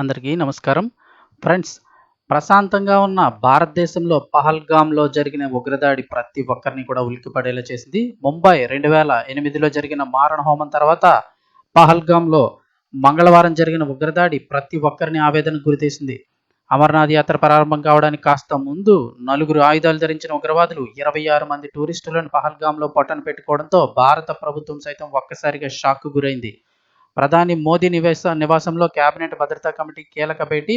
అందరికీ నమస్కారం. ఫ్రెండ్స్ ప్రశాంతంగా ఉన్న భారతదేశంలో పహల్గామ్లో జరిగిన ఉగ్రదాడి ప్రతి ఒక్కరిని కూడా ఉలిక్కిపడేలా చేసింది. ముంబై రెండు వేల ఎనిమిదిలో జరిగిన మారణ హోమం తర్వాత పహల్గామ్లో మంగళవారం జరిగిన ఉగ్రదాడి ప్రతి ఒక్కరిని ఆవేదనకు గురితీసింది. అమర్నాథ్ యాత్ర ప్రారంభం కావడానికి కాస్త ముందు నలుగురు ఆయుధాలు ధరించిన ఉగ్రవాదులు ఇరవై ఆరు మంది టూరిస్టులను పహల్గామ్లో పట్టణ పెట్టుకోవడంతో భారత ప్రభుత్వం సైతం ఒక్కసారిగా షాక్కు గురైంది. ప్రధాని మోదీ నివాస నివాసంలో కేబినెట్ భద్రతా కమిటీ కీలక భేటీ.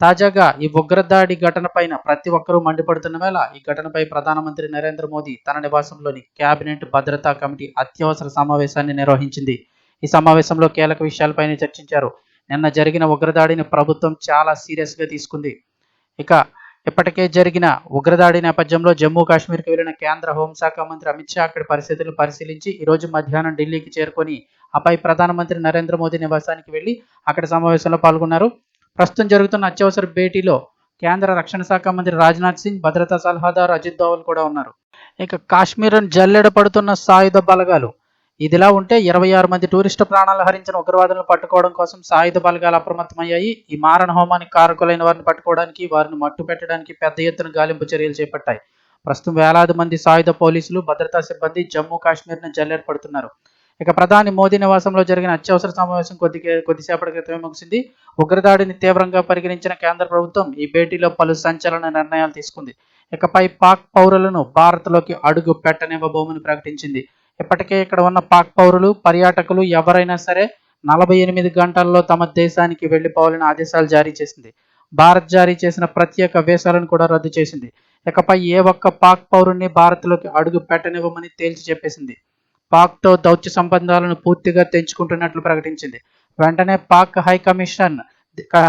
తాజాగా ఈ ఉగ్రదాడి ఘటనపైన ప్రతి ఒక్కరూ మండిపడుతున్న వేళ ఈ ఘటనపై ప్రధానమంత్రి నరేంద్ర మోదీ తన నివాసంలోని కేబినెట్ భద్రతా కమిటీ అత్యవసర సమావేశాన్ని నిర్వహించింది. ఈ సమావేశంలో కీలక విషయాలపైనే చర్చించారు. నిన్న జరిగిన ఉగ్రదాడిని ప్రభుత్వం చాలా సీరియస్గా తీసుకుంది. ఇక ఇప్పటికే జరిగిన ఉగ్రదాడి నేపథ్యంలో జమ్మూ కాశ్మీర్కి వెళ్ళిన కేంద్ర హోంశాఖ మంత్రి అమిత్ షా అక్కడి పరిస్థితులను పరిశీలించి ఈరోజు మధ్యాహ్నం ఢిల్లీకి చేరుకొని ఆపై ప్రధానమంత్రి నరేంద్ర మోదీ నివాసానికి వెళ్ళి అక్కడ సమావేశంలో పాల్గొన్నారు. ప్రస్తుతం జరుగుతున్న అత్యవసర భేటీలో కేంద్ర రక్షణ శాఖ మంత్రి రాజ్నాథ్ సింగ్ భద్రతా సలహాదారు అజిత్ దోవల్ కూడా ఉన్నారు. ఇక కాశ్మీర్ జల్లెడ పడుతున్న సాయుధ బలగాలు. ఇదిలా ఉంటే ఇరవై ఆరు మంది టూరిస్టు ప్రాణాలు హరించిన ఉగ్రవాదులను పట్టుకోవడం కోసం సాయుధ బలగాలు అప్రమత్తమయ్యాయి. ఈ మారణ హోమానికి కారకులైన వారిని పట్టుకోవడానికి వారిని మట్టు పెట్టడానికి పెద్ద ఎత్తున గాలింపు చర్యలు చేపట్టాయి. ప్రస్తుతం వేలాది మంది సాయుధ పోలీసులు భద్రతా సిబ్బంది జమ్మూ కాశ్మీర్ను జల్లెడ పడుతున్నారు. ఇక ప్రధాని మోదీ నివాసంలో జరిగిన అత్యవసర సమావేశం కొద్ది కొద్దిసేపటి క్రితమే ముగిసింది. ఉగ్రదాడిని తీవ్రంగా పరిగణించిన కేంద్ర ప్రభుత్వం ఈ భేటీలో పలు సంచలన నిర్ణయాలు తీసుకుంది. ఇకపై పాక్ పౌరులను భారత్లోకి అడుగు పెట్టనివ్వబోమని ప్రకటించింది. ఇప్పటికే ఇక్కడ ఉన్న పాక్ పౌరులు పర్యాటకులు ఎవరైనా సరే నలభై ఎనిమిది గంటల్లో తమ దేశానికి వెళ్ళిపోవాలని ఆదేశాలు జారీ చేసింది. భారత్ జారీ చేసిన ప్రత్యేక వీసాలను కూడా రద్దు చేసింది. ఇకపై ఏ ఒక్క పాక్ పౌరుణ్ణి భారత్లోకి అడుగు పెట్టనివ్వమని తేల్చి చెప్పేసింది. పాక్తో దౌత్య సంబంధాలను పూర్తిగా తెంచుకుంటున్నట్లు ప్రకటించింది. వెంటనే Pak high commission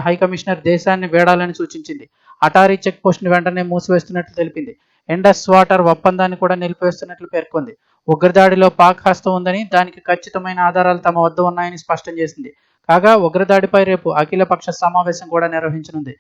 high commissioner దేశాన్ని వేడాలని సూచించింది. అటారీ చెక్ పోస్ట్ని వెంటనే మూసివేస్తున్నట్లు తెలిపింది. ఇండస్ వాటర్ ఒప్పందాన్ని కూడా నిలిపివేస్తున్నట్లు పేర్కొంది. ఉగ్రదాడిలో పాక్ హస్తం ఉందని దానికి ఖచ్చితమైన ఆధారాలు తమ వద్ద ఉన్నాయని స్పష్టం చేసింది. కాగా ఉగ్రదాడిపై రేపు అఖిలపక్ష సమావేశం కూడా నిర్వహించనుంది.